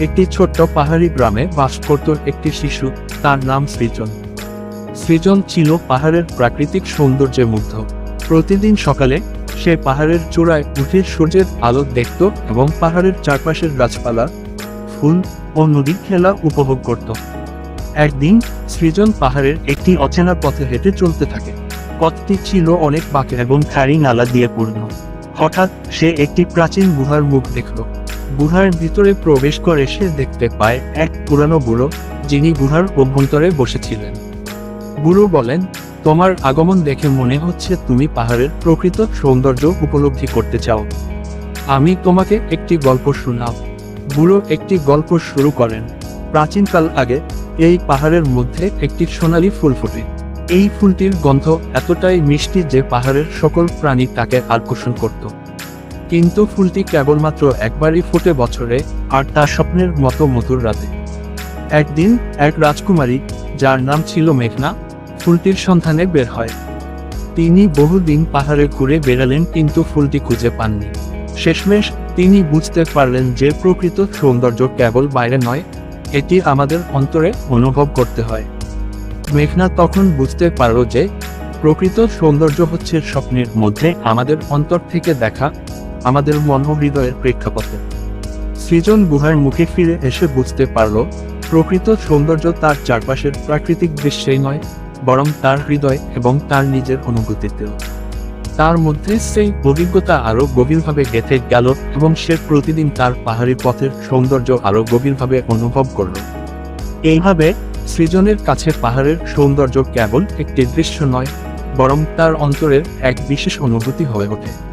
একটি ছোট্ট পাহাড়ি গ্রামে বাস করত একটি শিশু, তার নাম সৃজন। সৃজন ছিল পাহাড়ের প্রাকৃতিক সৌন্দর্যে মুগ্ধ। প্রতিদিন সকালে, সে পাহাড়ের চূড়ায় উঠে সূর্যের আলো দেখত এবং পাহাড়ের চারপাশের গাছপালা, ফুল ও নদীর খেলা উপভোগ করত। একদিন, সৃজন পাহাড়ের একটি অচেনা পথে হেঁটে চলতে থাকে। পথটি ছিল অনেক বাঁকে এবং খাড়ি নালা দিয়ে পূর্ণ। হঠাৎ, সে একটি প্রাচীন গুহার মুখ দেখল। গুহার ভিতরে প্রবেশ করে সে দেখতে পায় এক পুরানো বুড়ো, যিনি গুহার অভ্যন্তরে বসেছিলেন। বুড়ো বলেন, তোমার আগমন দেখে মনে হচ্ছে তুমি পাহাড়ের প্রকৃত সৌন্দর্য উপলব্ধি করতে চাও। আমি তোমাকে একটি গল্প শোনাব। বুড়ো একটি গল্প শুরু করেন। প্রাচীনকাল আগে এই পাহাড়ের মধ্যে একটি সোনালী ফুল ফোটে। এই ফুলটির গন্ধ এতটাই মিষ্টি যে পাহাড়ের সকল প্রাণী তাকে আকর্ষণ করত। কিন্তু ফুলটি কেবলমাত্র একবারই ফোটে বছরে আর তা স্বপ্নের মতো মধুর রাতে। একদিন এক রাজকুমারী, যার নাম ছিল মেঘনা, ফুলটির সন্ধানে বের হয়। তিনি বহুদিন পাহাড়ে ঘুরে বেড়ালেন কিন্তু ফুলটি খুঁজে পাননি। শেষমেশ তিনি বুঝতে পারলেন যে প্রকৃত সৌন্দর্য কেবল বাইরে নয়, এটি আমাদের অন্তরে অনুভব করতে হয়। মেঘনা তখন বুঝতে পারল যে প্রকৃত সৌন্দর্য হচ্ছে স্বপ্নের মধ্যে আমাদের অন্তর থেকে দেখা আমাদের মন ও হৃদয়ের প্রেক্ষাপটে। সৃজন গুহার মুখে ফিরে এসে বুঝতে পারল, প্রকৃত সৌন্দর্য তার চারপাশের প্রাকৃতিক দৃশ্যেই নয়, বরং তার হৃদয় এবং তার নিজের অনুভূতিতেও তার মধ্যে সেই অভিজ্ঞতা আরও গভীরভাবে গেঁথে গেল এবং সে প্রতিদিন তার পাহাড়ি পথের সৌন্দর্য আরও গভীরভাবে অনুভব করল। এইভাবে সৃজনের কাছে পাহাড়ের সৌন্দর্য কেবল একটি দৃশ্য নয়, বরং তার অন্তরের এক বিশেষ অনুভূতি হয়ে ওঠে।